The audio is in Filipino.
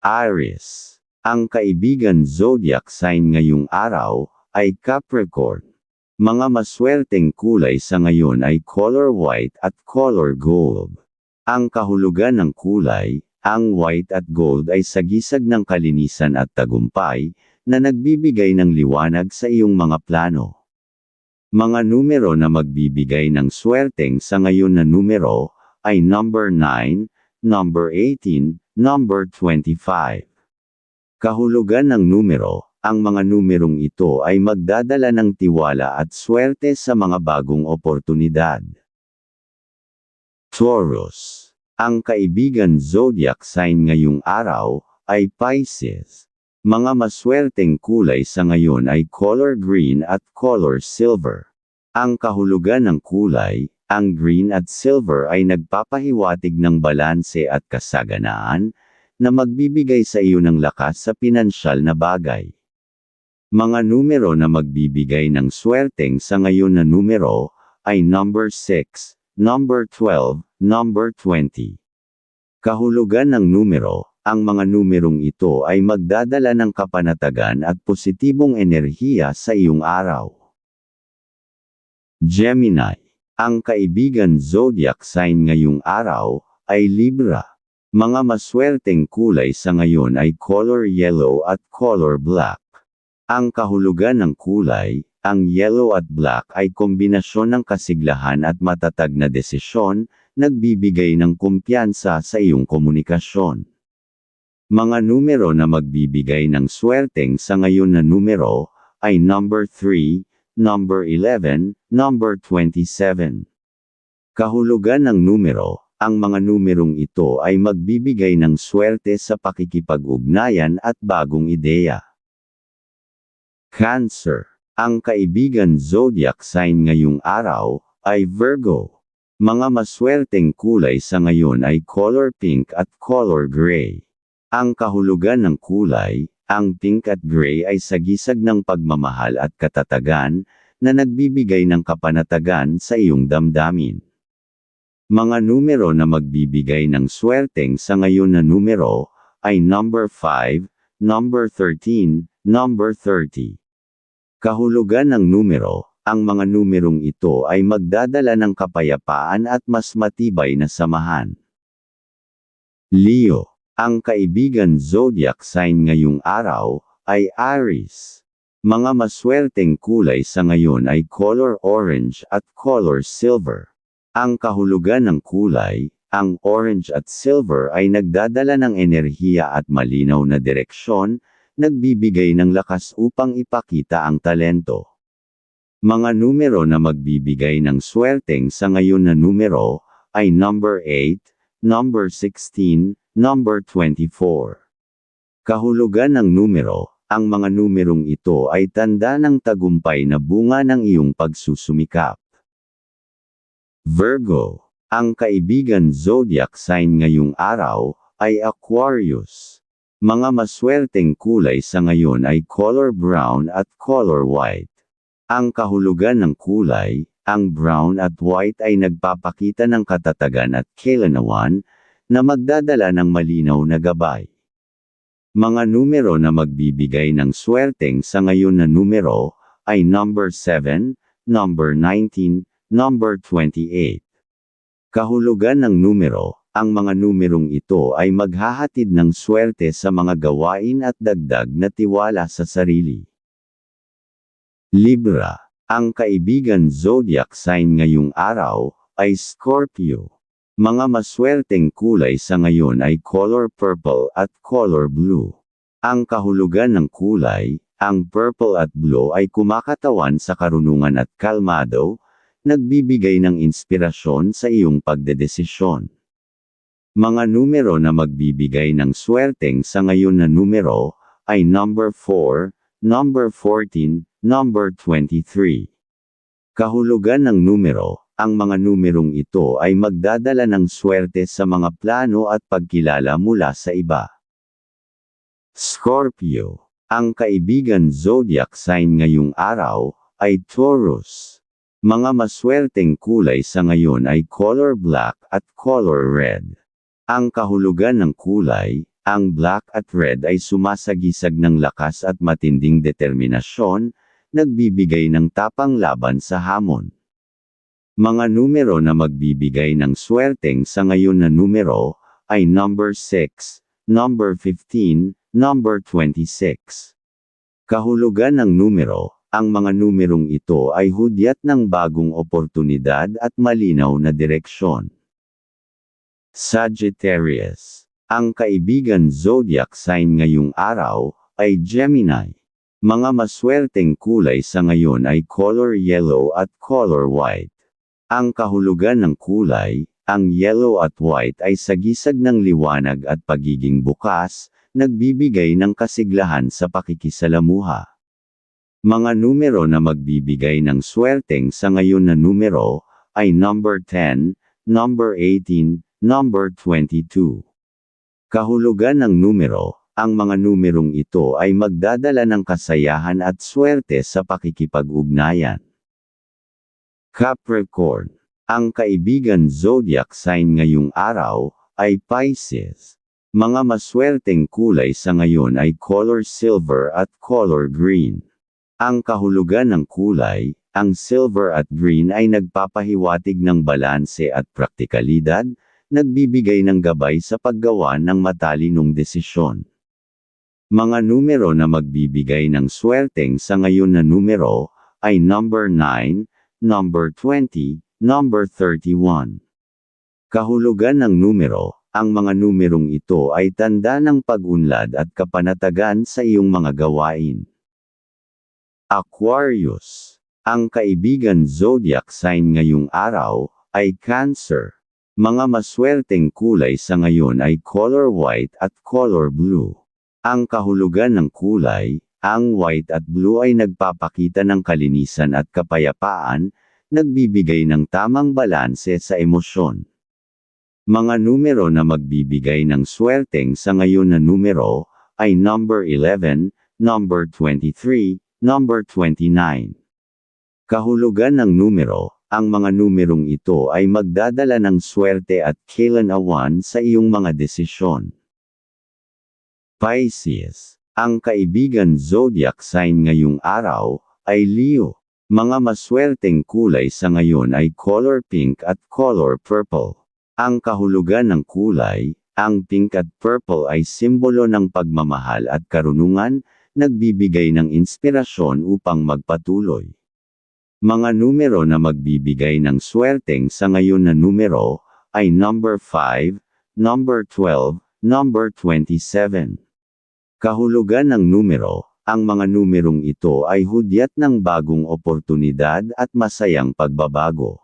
Aries. Ang kaibigan zodiac sign ngayong araw ay Capricorn. Mga maswerteng kulay sa ngayon ay color white at color gold. Ang kahulugan ng kulay, ang white at gold ay sagisag ng kalinisan at tagumpay, na nagbibigay ng liwanag sa iyong mga plano. Mga numero na magbibigay ng swerteng sa ngayon na numero ay number 9, number 18, number 25. Kahulugan ng numero, ang mga numerong ito ay magdadala ng tiwala at swerte sa mga bagong oportunidad. Taurus. Ang kaibigan zodiac sign ngayong araw ay Pisces. Mga maswerteng kulay sa ngayon ay color green at color silver. Ang kahulugan ng kulay, ang green at silver ay nagpapahiwatig ng balanse at kasaganaan, na magbibigay sa iyo ng lakas sa pinansyal na bagay. Mga numero na magbibigay ng swerteng sa ngayon na numero, ay number 6, number 12, number 20. Kahulugan ng numero, ang mga numerong ito ay magdadala ng kapanatagan at positibong enerhiya sa iyong araw. Gemini. Ang kaibigan zodiac sign ngayong araw ay Libra. Mga maswerteng kulay sa ngayon ay color yellow at color black. Ang kahulugan ng kulay, ang yellow at black ay kombinasyon ng kasiglahan at matatag na desisyon, nagbibigay ng kumpiyansa sa iyong komunikasyon. Mga numero na magbibigay ng swerteng sa ngayon na numero, ay number 3, number 11, number 27. Kahulugan ng numero, ang mga numerong ito ay magbibigay ng swerte sa pakikipag-ugnayan at bagong ideya. Cancer. Ang kaibigan zodiac sign ngayong araw, ay Virgo. Mga maswerteng kulay sa ngayon ay color pink at color gray. Ang kahulugan ng kulay, ang pink at gray ay sagisag ng pagmamahal at katatagan, na nagbibigay ng kapanatagan sa iyong damdamin. Mga numero na magbibigay ng swerteng sa ngayon na numero, ay number 5, number 13, number 30. Kahulugan ng numero, ang mga numerong ito ay magdadala ng kapayapaan at mas matibay na samahan. Leo ang kaibigan zodiac sign ngayong araw, ay Aries. Mga maswerteng kulay sa ngayon ay color orange at color silver. Ang kahulugan ng kulay, ang orange at silver ay nagdadala ng enerhiya at malinaw na direksyon, nagbibigay ng lakas upang ipakita ang talento. Mga numero na magbibigay ng swerteng sa ngayon na numero, ay number 8, number 16, Number 24. Kahulugan ng numero, ang mga numerong ito ay tanda ng tagumpay na bunga ng iyong pagsusumikap. Virgo. Ang kaibigan zodiac sign ngayong araw, ay Aquarius. Mga maswerteng kulay sa ngayon ay color brown at color white. Ang kahulugan ng kulay, ang brown at white ay nagpapakita ng katatagan at kailanawan, na magdadala ng malinaw na gabay. Mga numero na magbibigay ng swerteng sa ngayon na numero, ay number 7, number 19, number 28. Kahulugan ng numero, ang mga numerong ito ay maghahatid ng swerte sa mga gawain at dagdag na tiwala sa sarili. Libra, ang kaibigan zodiac sign ngayong araw, ay Scorpio. Mga maswerteng kulay sa ngayon ay color purple at color blue. Ang kahulugan ng kulay, ang purple at blue ay kumakatawan sa karunungan at kalmado, nagbibigay ng inspirasyon sa iyong pagdedesisyon. Mga numero na magbibigay ng swerteng sa ngayon na numero, ay number 4, number 14, number 23. Kahulugan ng numero, ang mga numerong ito ay magdadala ng swerte sa mga plano at pagkilala mula sa iba. Scorpio. Ang kaibigan zodiac sign ngayong araw, ay Taurus. Mga maswerteng kulay sa ngayon ay color black at color red. Ang kahulugan ng kulay, Ang black at red ay sumasagisag ng lakas at matinding determinasyon, nagbibigay ng tapang laban sa hamon. Mga numero na magbibigay ng swerteng sa ngayon na numero ay number 6, number 15, number 26. Kahulugan ng numero, ang mga numerong ito ay hudyat ng bagong oportunidad at malinaw na direksyon. Sagittarius. Ang kaibigan zodiac sign ngayong araw ay Gemini. Mga maswerteng kulay sa ngayon ay color yellow at color white. Ang kahulugan ng kulay, ang yellow at white ay sagisag ng liwanag at pagiging bukas, nagbibigay ng kasiglahan sa pakikisalamuha. Mga numero na magbibigay ng swerteng sa ngayon na numero ay number 10, number 18, number 22. Kahulugan ng numero, ang mga numerong ito ay magdadala ng kasayahan at swerte sa pakikipag-ugnayan. Capricorn. Ang kaibigan zodiac sign ngayong araw ay Pisces. Mga maswerteng kulay sa ngayon ay color silver at color green. Ang kahulugan ng kulay, ang silver at green ay nagpapahiwatig ng balanse at praktikalidad, nagbibigay ng gabay sa paggawa ng matalinong desisyon. Mga numero na magbibigay ng swerteng sa ngayon na numero ay number 9, number 20, number 31. Kahulugan ng numero, ang mga numerong ito ay tanda ng pag-unlad at kapanatagan sa iyong mga gawain. Aquarius. Ang kaibigan zodiac sign ngayong araw ay Cancer. Mga maswerteng kulay sa ngayon ay color white at color blue. Ang kahulugan ng kulay, ang white at blue ay nagpapakita ng kalinisan at kapayapaan, nagbibigay ng tamang balanse sa emosyon. Mga numero na magbibigay ng swerteng sa ngayon na numero ay number 11, number 23, number 29. Kahulugan ng numero, ang mga numerong ito ay magdadala ng swerte at kailan-awan sa iyong mga desisyon. Pisces. Ang kaibigan zodiac sign ngayong araw ay Leo. Mga maswerteng kulay sa ngayon ay color pink at color purple. Ang kahulugan ng kulay, ang pink at purple ay simbolo ng pagmamahal at karunungan, nagbibigay ng inspirasyon upang magpatuloy. Mga numero na magbibigay ng swerteng sa ngayon na numero ay number 5, number 12, number 27. Kahulugan ng numero, ang mga numerong ito ay hudyat ng bagong oportunidad at masayang pagbabago.